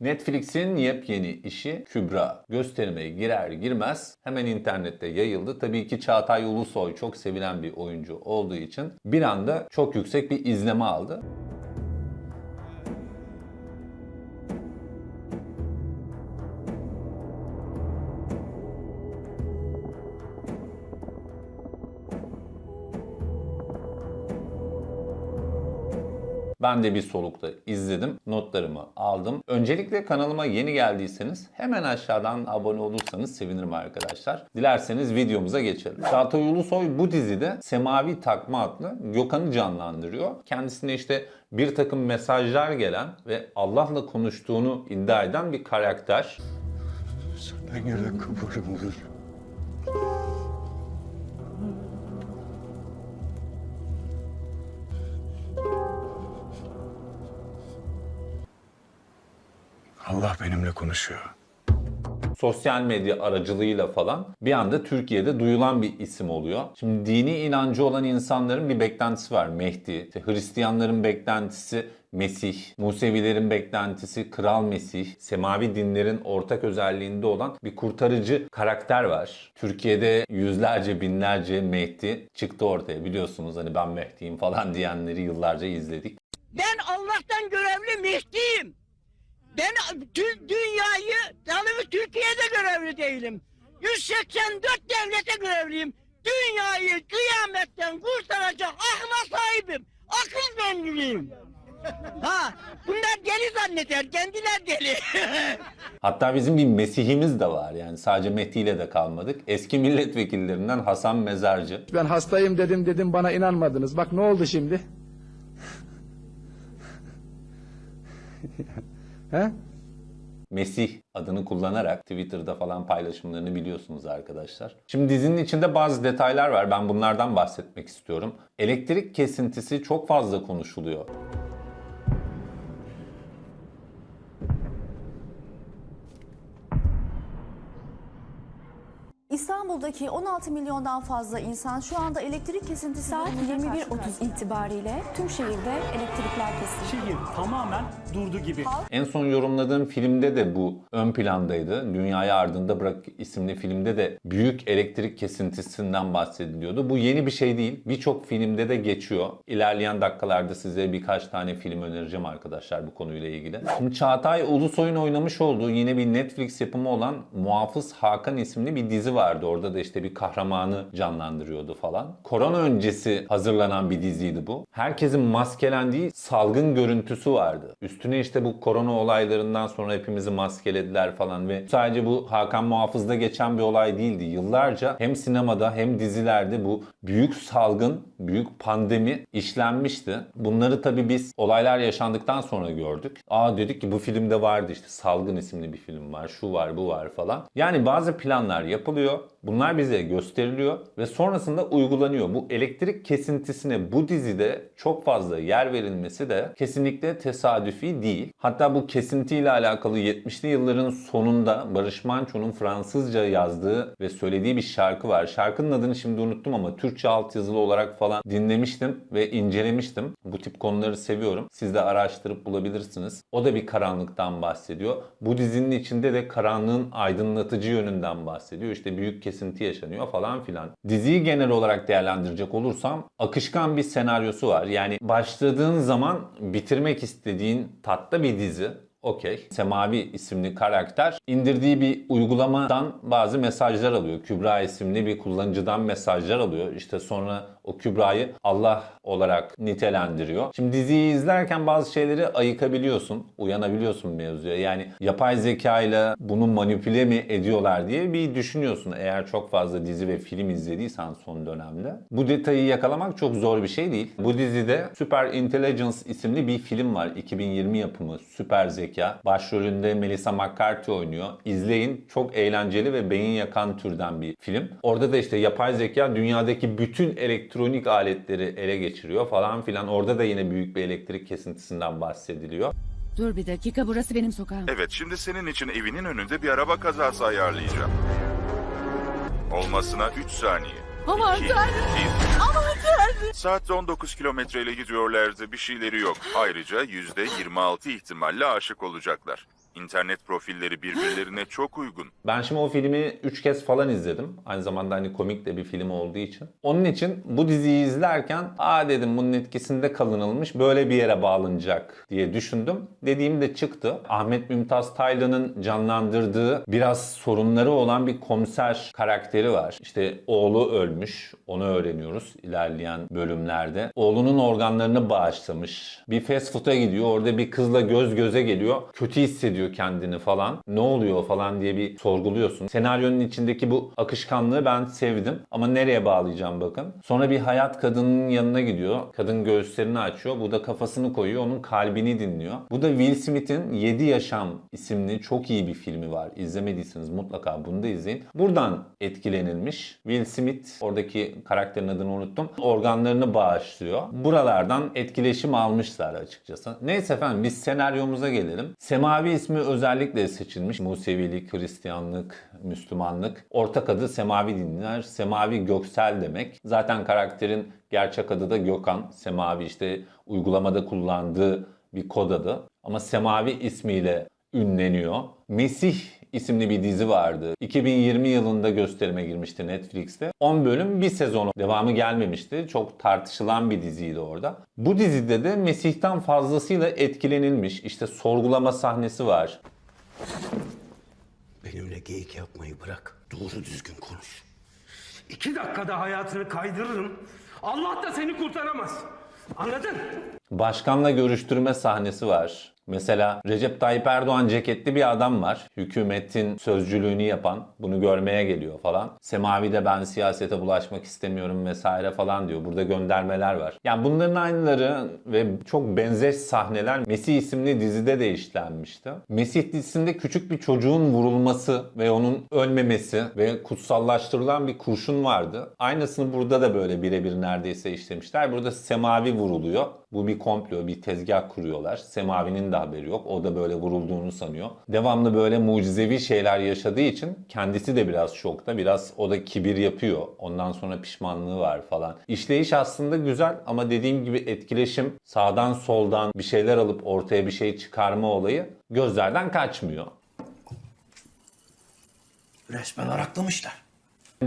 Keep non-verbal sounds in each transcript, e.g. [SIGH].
Netflix'in yepyeni işi Kübra. Gösterime girer girmez hemen internette yayıldı. Tabii ki Çağatay Ulusoy çok sevilen bir oyuncu olduğu için bir anda çok yüksek bir izleme aldı. Ben de bir solukta izledim, notlarımı aldım. Öncelikle kanalıma yeni geldiyseniz hemen aşağıdan abone olursanız sevinirim arkadaşlar. Dilerseniz videomuza geçelim. Çağatay Ulusoy bu dizide Semavi Takma adlı Gökhan'ı canlandırıyor. Kendisine işte bir takım mesajlar gelen ve Allah'la konuştuğunu iddia eden bir karakter. Sana göre kıvırımdır. Allah benimle konuşuyor. sosyal medya aracılığıyla falan bir anda Türkiye'de duyulan bir isim oluyor. Şimdi dini inancı olan insanların bir beklentisi var. Mehdi, işte Hristiyanların beklentisi Mesih, Musevilerin beklentisi Kral Mesih, semavi dinlerin ortak özelliğinde olan bir kurtarıcı karakter var. Türkiye'de yüzlerce binlerce Mehdi çıktı ortaya biliyorsunuz hani ben Mehdi'yim falan [LAUGHS] diyenleri yıllarca izledik. Ben Allah'tan görevli Mehdi'yim. Ben tüm dünyayı, yalnız Türkiye'de görevli değilim. 184 devlete görevliyim. Dünyayı kıyametten kurtaracak akla sahibim. Akıl benliyim. Ha, bunlar deli zanneder, kendiler deli. [LAUGHS] Hatta bizim bir Mesihimiz de var yani sadece Mehdi ile de kalmadık. Eski milletvekillerinden Hasan Mezarcı. Ben hastayım dedim dedim bana inanmadınız. Bak ne oldu şimdi? He? Mesih adını kullanarak Twitter'da falan paylaşımlarını biliyorsunuz arkadaşlar. Şimdi dizinin içinde bazı detaylar var. Ben bunlardan bahsetmek istiyorum. Elektrik kesintisi çok fazla konuşuluyor. İstanbul'daki 16 milyondan fazla insan şu anda elektrik kesintisi Saat durumuyla karşı 21.30 karşıya. itibariyle tüm şehirde elektrikler kesildi. Şehir tamamen durdu gibi. En son yorumladığım filmde de bu ön plandaydı. Dünyayı Ardında Bırak isimli filmde de büyük elektrik kesintisinden bahsediliyordu. Bu yeni bir şey değil. Birçok filmde de geçiyor. İlerleyen dakikalarda size birkaç tane film önereceğim arkadaşlar bu konuyla ilgili. Şimdi Çağatay Ulusoy'un oynamış olduğu yine bir Netflix yapımı olan Muhafız Hakan isimli bir dizi vardı. Orada da işte bir kahramanı canlandırıyordu falan. Korona öncesi hazırlanan bir diziydi bu. Herkesin maskelendiği salgın görüntüsü vardı. Üstüne işte bu korona olaylarından sonra hepimizi maskelediler falan ve sadece bu Hakan Muhafız'da geçen bir olay değildi. Yıllarca hem sinemada hem dizilerde bu büyük salgın, büyük pandemi işlenmişti. Bunları tabii biz olaylar yaşandıktan sonra gördük. Aa dedik ki bu filmde vardı işte Salgın isimli bir film var, şu var, bu var falan. Yani bazı planlar yapılıyor. Bunlar bize gösteriliyor ve sonrasında uygulanıyor. Bu elektrik kesintisine bu dizide çok fazla yer verilmesi de kesinlikle tesadüfi değil. Hatta bu kesintiyle alakalı 70'li yılların sonunda Barış Manço'nun Fransızca yazdığı ve söylediği bir şarkı var. Şarkının adını şimdi unuttum ama Türkçe altyazılı olarak falan dinlemiştim ve incelemiştim. Bu tip konuları seviyorum. Siz de araştırıp bulabilirsiniz. O da bir karanlıktan bahsediyor. Bu dizinin içinde de karanlığın aydınlatıcı yönünden bahsediyor. İşte büyük kesinti yaşanıyor falan filan. Diziyi genel olarak değerlendirecek olursam akışkan bir senaryosu var. Yani başladığın zaman bitirmek istediğin tatta bir dizi. Okey. Semavi isimli karakter indirdiği bir uygulamadan bazı mesajlar alıyor. Kübra isimli bir kullanıcıdan mesajlar alıyor. İşte sonra o Kübra'yı Allah olarak nitelendiriyor. Şimdi diziyi izlerken bazı şeyleri ayıkabiliyorsun, uyanabiliyorsun mevzuya. Yani yapay zeka ile bunu manipüle mi ediyorlar diye bir düşünüyorsun eğer çok fazla dizi ve film izlediysen son dönemde. Bu detayı yakalamak çok zor bir şey değil. Bu dizide Super Intelligence isimli bir film var. 2020 yapımı Süper Zeka. Başrolünde Melissa McCarthy oynuyor. İzleyin. Çok eğlenceli ve beyin yakan türden bir film. Orada da işte yapay zeka dünyadaki bütün elektronik aletleri ele geçiriyor falan filan. Orada da yine büyük bir elektrik kesintisinden bahsediliyor. Dur bir dakika burası benim sokağım. Evet, şimdi senin için evinin önünde bir araba kazası ayarlayacağım. Olmasına 3 saniye. Aman İki, tanrım. bir. Aman tanrım. Saatte 19 kilometreyle gidiyorlardı. Bir şeyleri yok. Ayrıca %26 ihtimalle aşık olacaklar. İnternet profilleri birbirlerine [LAUGHS] çok uygun. Ben şimdi o filmi 3 kez falan izledim. Aynı zamanda hani komik de bir film olduğu için. Onun için bu diziyi izlerken aa dedim bunun etkisinde kalınılmış böyle bir yere bağlanacak diye düşündüm. Dediğim de çıktı. Ahmet Mümtaz Taylan'ın canlandırdığı biraz sorunları olan bir komiser karakteri var. İşte oğlu ölmüş. Onu öğreniyoruz ilerleyen bölümlerde. Oğlunun organlarını bağışlamış. Bir fast food'a gidiyor. Orada bir kızla göz göze geliyor. Kötü hissediyor kendini falan. Ne oluyor falan diye bir sorguluyorsun. Senaryonun içindeki bu akışkanlığı ben sevdim. Ama nereye bağlayacağım bakın. Sonra bir hayat kadının yanına gidiyor. Kadın göğüslerini açıyor. Bu da kafasını koyuyor. Onun kalbini dinliyor. Bu da Will Smith'in 7 Yaşam isimli çok iyi bir filmi var. İzlemediyseniz mutlaka bunu da izleyin. Buradan etkilenilmiş. Will Smith oradaki karakterin adını unuttum. Organlarını bağışlıyor. Buralardan etkileşim almışlar açıkçası. Neyse efendim biz senaryomuza gelelim. Semavi ismi özellikle seçilmiş. Musevilik, Hristiyanlık, Müslümanlık. Ortak adı Semavi dinler. Semavi göksel demek. Zaten karakterin gerçek adı da Gökhan. Semavi işte uygulamada kullandığı bir kod adı. Ama Semavi ismiyle ünleniyor. Mesih isimli bir dizi vardı. 2020 yılında gösterime girmişti Netflix'te. 10 bölüm bir sezonu devamı gelmemişti. Çok tartışılan bir diziydi orada. Bu dizide de Mesih'ten fazlasıyla etkilenilmiş. İşte sorgulama sahnesi var. Benimle geyik yapmayı bırak. Doğru düzgün konuş. İki dakikada hayatını kaydırırım. Allah da seni kurtaramaz. Anladın? Başkanla görüştürme sahnesi var. Mesela Recep Tayyip Erdoğan ceketli bir adam var. Hükümetin sözcülüğünü yapan. Bunu görmeye geliyor falan. Semavi de ben siyasete bulaşmak istemiyorum vesaire falan diyor. Burada göndermeler var. Yani bunların aynıları ve çok benzer sahneler Mesih isimli dizide de işlenmişti. Mesih dizisinde küçük bir çocuğun vurulması ve onun ölmemesi ve kutsallaştırılan bir kurşun vardı. Aynısını burada da böyle birebir neredeyse işlemişler. Burada Semavi vuruluyor. Bu bir komplo, bir tezgah kuruyorlar. Semavi'nin de haberi yok. O da böyle vurulduğunu sanıyor. Devamlı böyle mucizevi şeyler yaşadığı için kendisi de biraz şokta. Biraz o da kibir yapıyor. Ondan sonra pişmanlığı var falan. İşleyiş aslında güzel ama dediğim gibi etkileşim sağdan soldan bir şeyler alıp ortaya bir şey çıkarma olayı gözlerden kaçmıyor. Resmen araklamışlar.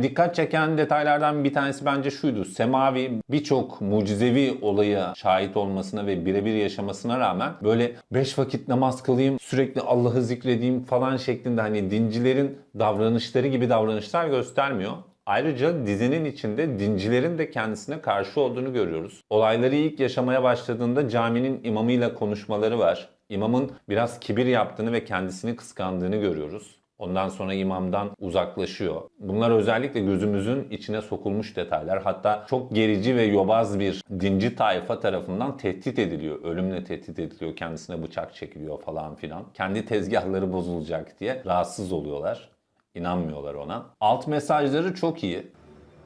Dikkat çeken detaylardan bir tanesi bence şuydu. Semavi birçok mucizevi olaya şahit olmasına ve birebir yaşamasına rağmen böyle beş vakit namaz kılayım, sürekli Allah'ı zikredeyim falan şeklinde hani dincilerin davranışları gibi davranışlar göstermiyor. Ayrıca dizinin içinde dincilerin de kendisine karşı olduğunu görüyoruz. Olayları ilk yaşamaya başladığında caminin imamıyla konuşmaları var. İmamın biraz kibir yaptığını ve kendisini kıskandığını görüyoruz. Ondan sonra imamdan uzaklaşıyor. Bunlar özellikle gözümüzün içine sokulmuş detaylar. Hatta çok gerici ve yobaz bir dinci tayfa tarafından tehdit ediliyor. Ölümle tehdit ediliyor. Kendisine bıçak çekiliyor falan filan. Kendi tezgahları bozulacak diye rahatsız oluyorlar. İnanmıyorlar ona. Alt mesajları çok iyi.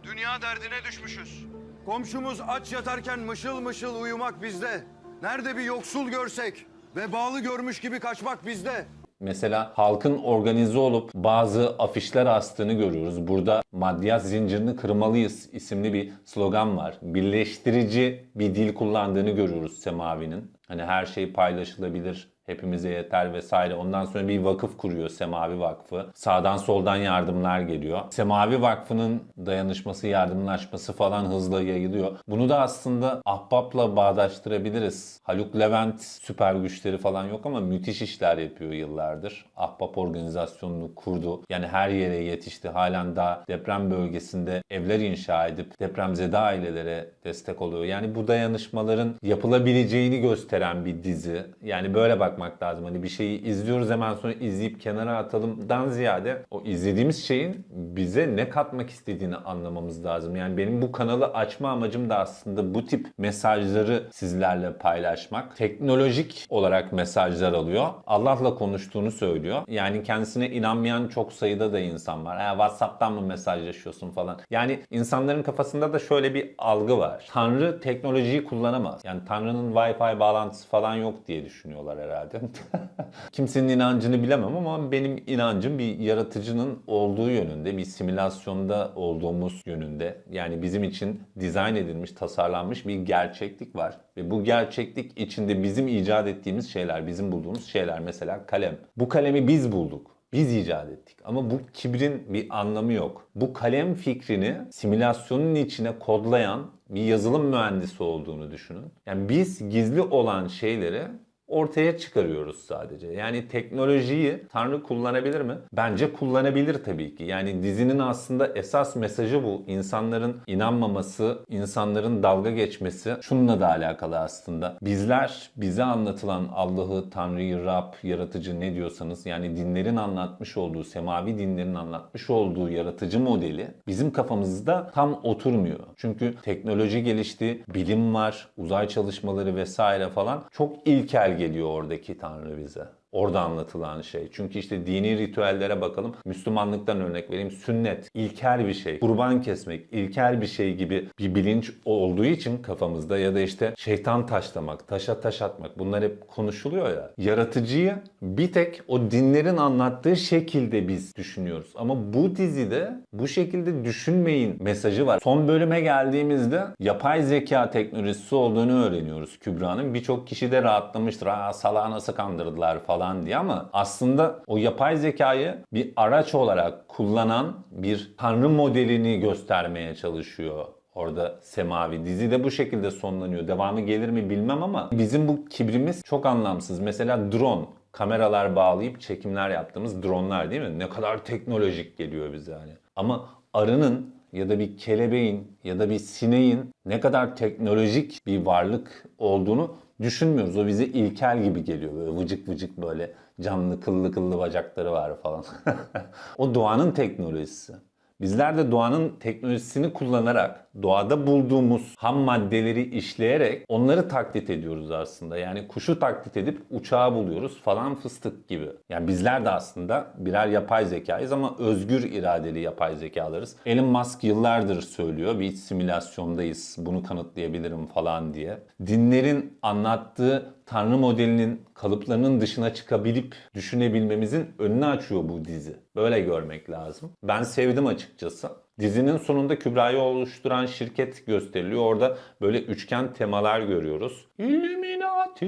Dünya derdine düşmüşüz. Komşumuz aç yatarken mışıl mışıl uyumak bizde. Nerede bir yoksul görsek vebalı görmüş gibi kaçmak bizde. Mesela halkın organize olup bazı afişler astığını görüyoruz. Burada maddiyat zincirini kırmalıyız isimli bir slogan var. Birleştirici bir dil kullandığını görüyoruz Semavi'nin. Hani her şey paylaşılabilir, hepimize yeter vesaire. Ondan sonra bir vakıf kuruyor Semavi Vakfı. Sağdan soldan yardımlar geliyor. Semavi Vakfı'nın dayanışması, yardımlaşması falan hızla yayılıyor. Bunu da aslında ahbapla bağdaştırabiliriz. Haluk Levent süper güçleri falan yok ama müthiş işler yapıyor yıllardır. Ahbap organizasyonunu kurdu. Yani her yere yetişti. Halen daha deprem bölgesinde evler inşa edip depremzede ailelere destek oluyor. Yani bu dayanışmaların yapılabileceğini gösteren bir dizi. Yani böyle bakmak lazım. Hani bir şeyi izliyoruz hemen sonra izleyip kenara atalımdan ziyade o izlediğimiz şeyin bize ne katmak istediğini anlamamız lazım. Yani benim bu kanalı açma amacım da aslında bu tip mesajları sizlerle paylaşmak. Teknolojik olarak mesajlar alıyor. Allah'la konuştuğunu söylüyor. Yani kendisine inanmayan çok sayıda da insan var. Ha, WhatsApp'tan mı mesajlaşıyorsun falan. Yani insanların kafasında da şöyle bir algı var. Tanrı teknolojiyi kullanamaz. Yani Tanrı'nın Wi-Fi bağlantısı falan yok diye düşünüyorlar herhalde. Herhalde. [LAUGHS] Kimsenin inancını bilemem ama benim inancım bir yaratıcının olduğu yönünde, bir simülasyonda olduğumuz yönünde. Yani bizim için dizayn edilmiş, tasarlanmış bir gerçeklik var. Ve bu gerçeklik içinde bizim icat ettiğimiz şeyler, bizim bulduğumuz şeyler mesela kalem. Bu kalemi biz bulduk. Biz icat ettik. Ama bu kibrin bir anlamı yok. Bu kalem fikrini simülasyonun içine kodlayan bir yazılım mühendisi olduğunu düşünün. Yani biz gizli olan şeyleri ortaya çıkarıyoruz sadece. Yani teknolojiyi Tanrı kullanabilir mi? Bence kullanabilir tabii ki. Yani dizinin aslında esas mesajı bu. İnsanların inanmaması, insanların dalga geçmesi şununla da alakalı aslında. Bizler bize anlatılan Allah'ı, Tanrı'yı, Rab, yaratıcı ne diyorsanız yani dinlerin anlatmış olduğu, semavi dinlerin anlatmış olduğu yaratıcı modeli bizim kafamızda tam oturmuyor. Çünkü teknoloji gelişti, bilim var, uzay çalışmaları vesaire falan çok ilkel geliyor oradaki Tanrı bize. Orada anlatılan şey. Çünkü işte dini ritüellere bakalım. Müslümanlıktan örnek vereyim. Sünnet, ilkel bir şey. Kurban kesmek, ilkel bir şey gibi bir bilinç olduğu için kafamızda ya da işte şeytan taşlamak, taşa taş atmak bunlar hep konuşuluyor ya. Yaratıcıyı bir tek o dinlerin anlattığı şekilde biz düşünüyoruz. Ama bu dizide bu şekilde düşünmeyin mesajı var. Son bölüme geldiğimizde yapay zeka teknolojisi olduğunu öğreniyoruz Kübra'nın. Birçok kişi de rahatlamıştır. Aa salağı nasıl kandırdılar falan diye ama aslında o yapay zekayı bir araç olarak kullanan bir tanrı modelini göstermeye çalışıyor. Orada Semavi dizi de bu şekilde sonlanıyor. Devamı gelir mi bilmem ama bizim bu kibrimiz çok anlamsız. Mesela drone kameralar bağlayıp çekimler yaptığımız dronlar değil mi? Ne kadar teknolojik geliyor bize hani. Ama arının ya da bir kelebeğin ya da bir sineğin ne kadar teknolojik bir varlık olduğunu düşünmüyoruz. O bize ilkel gibi geliyor. Böyle vıcık vıcık böyle canlı kıllı kıllı bacakları var falan. [LAUGHS] o doğanın teknolojisi. Bizler de doğanın teknolojisini kullanarak, doğada bulduğumuz ham maddeleri işleyerek onları taklit ediyoruz aslında. Yani kuşu taklit edip uçağı buluyoruz falan fıstık gibi. Yani bizler de aslında birer yapay zekayız ama özgür iradeli yapay zekalarız. Elon Musk yıllardır söylüyor bir simülasyondayız bunu kanıtlayabilirim falan diye. Dinlerin anlattığı Tanrı modelinin kalıplarının dışına çıkabilip düşünebilmemizin önünü açıyor bu dizi. Böyle görmek lazım. Ben sevdim açıkçası. Dizinin sonunda Kübra'yı oluşturan şirket gösteriliyor. Orada böyle üçgen temalar görüyoruz. Illuminati.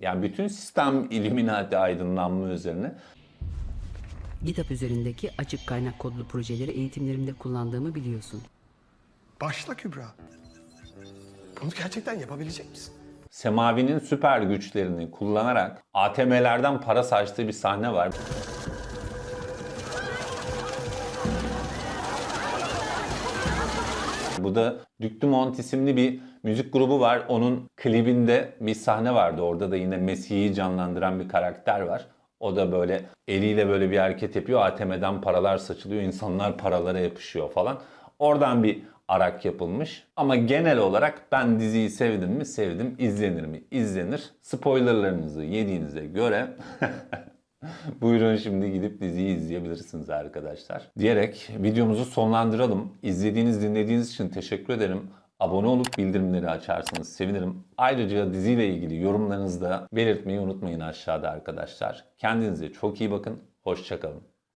Yani bütün sistem Illuminati aydınlanma üzerine. GitHub üzerindeki açık kaynak kodlu projeleri eğitimlerimde kullandığımı biliyorsun. Başla Kübra. Bunu gerçekten yapabilecek misin? Semavi'nin süper güçlerini kullanarak ATM'lerden para saçtığı bir sahne var. Bu da Duc Dumont isimli bir müzik grubu var. Onun klibinde bir sahne vardı. Orada da yine Mesih'i canlandıran bir karakter var. O da böyle eliyle böyle bir hareket yapıyor. ATM'den paralar saçılıyor. İnsanlar paralara yapışıyor falan. Oradan bir arak yapılmış. Ama genel olarak ben diziyi sevdim mi? Sevdim. İzlenir mi? İzlenir. Spoilerlarınızı yediğinize göre [LAUGHS] Buyurun şimdi gidip diziyi izleyebilirsiniz arkadaşlar. Diyerek videomuzu sonlandıralım. İzlediğiniz, dinlediğiniz için teşekkür ederim. Abone olup bildirimleri açarsanız sevinirim. Ayrıca diziyle ilgili yorumlarınızı da belirtmeyi unutmayın aşağıda arkadaşlar. Kendinize çok iyi bakın. Hoşçakalın.